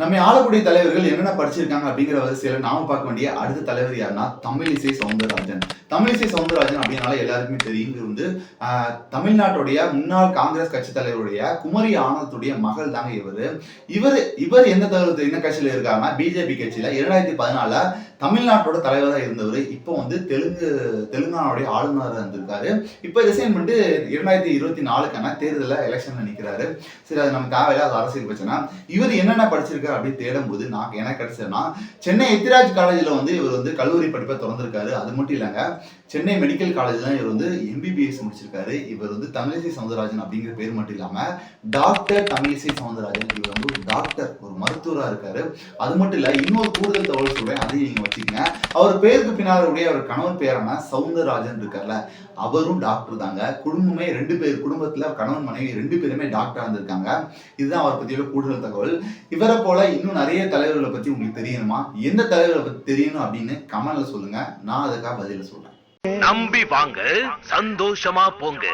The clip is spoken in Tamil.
நம்ம ஆளக்கூடிய தலைவர்கள் என்னென்ன படிச்சிருக்காங்க அப்படிங்கிற வரிசையில நாம பார்க்க வேண்டிய அடுத்த தலைவர் யாருன்னா தமிழிசை சவுந்தரராஜன். தமிழிசை சவுந்தரராஜன் அப்படின்னால எல்லாருக்குமே தெரியும் இது வந்து தமிழ்நாட்டுடைய முன்னாள் காங்கிரஸ் கட்சி தலைவருடைய குமரி ஆனந்தத்துடைய மகள் தாங்க இவர். இவர் இவர் எந்த தலைவர் என்ன கட்சியில இருக்காருன்னா பிஜேபி கட்சியில இரண்டாயிரத்தி பதினால தமிழ்நாட்டோட தலைவராக இருந்தவர். இப்போ வந்து தெலுங்கு தெலுங்கானாவுடைய ஆளுநராக இருந்திருக்காரு. இப்போ ரிசைன் பண்ணிட்டு இரண்டாயிரத்தி இருபத்தி நாலுக்கான தேர்தலில் எலெக்ஷன்ல நிற்கிறாரு சரி அது நமக்கு தேவையில்லாத அரசியல் பிரச்சனை. இவர் என்னென்ன படிச்சிருக்காரு அப்படின்னு தேடும்போது நான் எனக்கு கிடைச்சதுன்னா சென்னை எத்திராஜ் காலேஜில் வந்து இவர் வந்து கல்லூரி படிப்பை திறந்திருக்காரு. அது மட்டும் இல்லைங்க சென்னை மெடிக்கல் காலேஜில் இவர் வந்து எம்பிபிஎஸ் முடிச்சிருக்காரு. இவர் வந்து தமிழிசை சவுந்தரராஜன் அப்படிங்கிற பேர் மட்டும் இல்லாம டாக்டர் தமிழிசை சவுந்தரராஜன். இவர் வந்து டாக்டர் ஒரு மருத்துவராக இருக்காரு. அது மட்டும் இல்லை இன்னொரு கூடுதல் தகவல் சொல்றேன். அதையும் நீங்க வச்சுக்கோங்க. அவர் பேருக்கு பின்னாடி அவர் கணவன் பேரான சவுந்தரராஜன் இருக்கார்ல அவரும் டாக்டர் தாங்க. குடும்பமே ரெண்டு பேர் குடும்பத்துல கணவன் மனைவி ரெண்டு பேருமே டாக்டரா இருந்திருக்காங்க. இதுதான் அவரை பத்தியுள்ள கூடுதல் தகவல். இவரை போல இன்னும் நிறைய தலைவர்களை பத்தி உங்களுக்கு தெரியணுமா? எந்த தலைவர்களை பத்தி தெரியணும் அப்படின்னு கமெண்ட்ல சொல்லுங்க. நான் அதுக்காக பதில சொல்றேன். நம்பி வாங்க சந்தோஷமா போங்க.